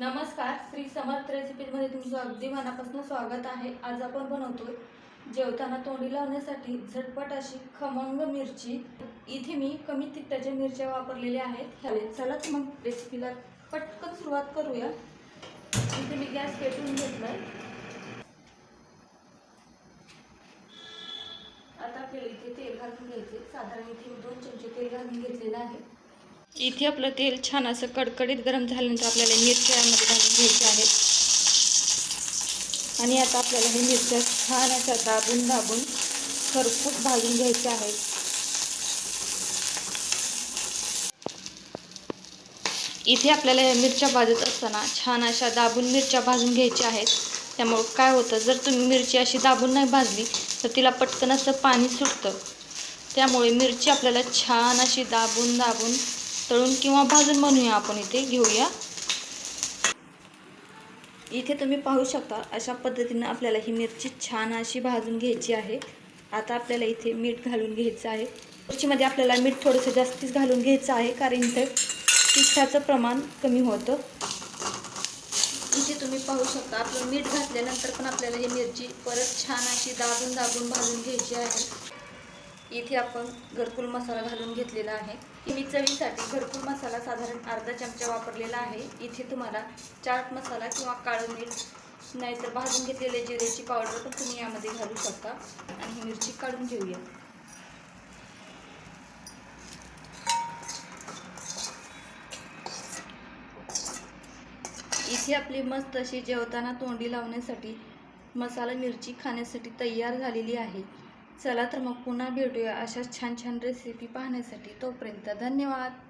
नमस्कार श्री समर्थ रेसिपीमध्ये तुमचं अगदी मनापासून स्वागत आहे. आज आपण बनवतोय जेवताना तोंडी लावण्यासाठी झटपट अशी खमंग मिरची. इथे मी कमी तिखटाच्या मिरच्या वापरलेल्या आहेत. ह्यावेळी चलाच मग रेसिपीला पटकन सुरुवात करूया. इथे मी गॅस पेटवून घेतलाय. आता आपल्याला इथे तेल घालून घ्यायचे साधारण इथे मी दोन चमचे तेल घालून घेतलेलं आहे. इथे आपलं तेल छान असं कडकडीत गरम झाल्यानंतर आपल्याला मिरच्या यामध्ये घालून घ्यायच्या आहेत. आणि आता आपल्याला हे मिरच्या छान अशा दाबून दाबून खरपूस भाजून घ्यायच्या आहेत. इथे आपल्याला या मिरच्या भाजत असताना छान अशा दाबून मिरच्या भाजून घ्यायच्या आहेत. त्यामुळं काय होतं जर तुम्ही मिरची अशी दाबून नाही भाजली तर तिला पटकन असं पाणी सुटतं. त्यामुळे मिरची आपल्याला छान अशी दाबून दाबून तळून किंवा भाजून म्हणूया आपण इथे घेऊया. इथे तुम्ही पाहू शकता अशा पद्धतीनं आपल्याला ही मिरची छान अशी भाजून घ्यायची आहे. आता आपल्याला इथे मीठ घालून घ्यायचं आहे. मिरचीमध्ये आपल्याला मीठ थोडंसं जास्तीच घालून घ्यायचं आहे कारण इथे तिखटाचं प्रमाण कमी होतं. इथे तुम्ही पाहू शकता आपलं मीठ घातल्यानंतर पण आपल्याला ही मिरची परत छान अशी दाबून दाबून भाजून घ्यायची आहे. इथे आपण घरकुल मसाला घालून घेतलेला आहे. मी चवीसाठी घरकुल मसाला साधारण अर्धा चमचा वापरलेला आहे. इथे तुम्हाला चाट मसाला किंवा काळं मीठ नाहीतर भाजून घेतलेले जिरेची पावडर पण तुम्ही यामध्ये घालू शकता. आणि ही मिरची काढून घेऊया. इथे आपली मस्त अशी जेवताना तोंडी लावण्यासाठी मसाला मिरची खाण्यासाठी तयार झालेली आहे. चला तर मग पुन्हा भेटूया अशाच छान छान रेसिपी पाहण्यासाठी. तोपर्यंत धन्यवाद.